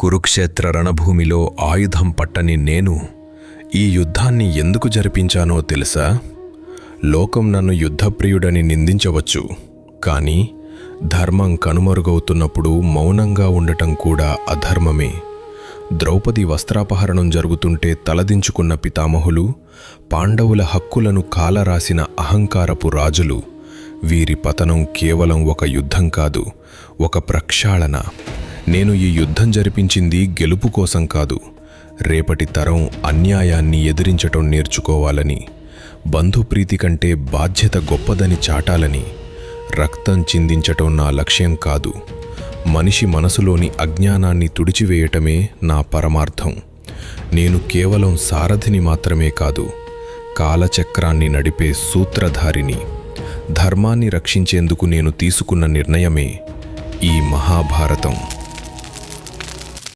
కురుక్షేత్ర రణభూమిలో ఆయుధం పట్టని నేను ఈ యుద్ధాన్ని ఎందుకు జరిపించానో తెలుసా? లోకం నన్ను యుద్ధప్రియుడని నిందించవచ్చు కానీ ధర్మం కనుమరుగవుతున్నప్పుడు మౌనంగా ఉండటం కూడా అధర్మమే. ద్రౌపది వస్త్రాపహరణం జరుగుతుంటే తలదించుకున్న పితామహులు పాండవుల హక్కులను కాలరాసిన అహంకారపు రాజులు వీరి పతనం కేవలం ఒక యుద్ధం కాదు ఒక ప్రక్షాళన. నేను ఈ యుద్ధం జరిపించింది గెలుపు కోసం కాదు. రేపటి తరం అన్యాయాన్ని ఎదిరించటం నేర్చుకోవాలని బంధుప్రీతి కంటే బాధ్యత గొప్పదని చాటాలని రక్తం చిందించటం నా లక్ష్యం కాదు. మనిషి మనసులోని అజ్ఞానాన్ని తుడిచివేయటమే నా పరమార్థం. నేను కేవలం సారథిని మాత్రమే కాదు కాలచక్రాన్ని నడిపే సూత్రధారిని. ధర్మాన్ని రక్షించేందుకు నేను తీసుకున్న నిర్ణయమే ఈ మహాభారతం.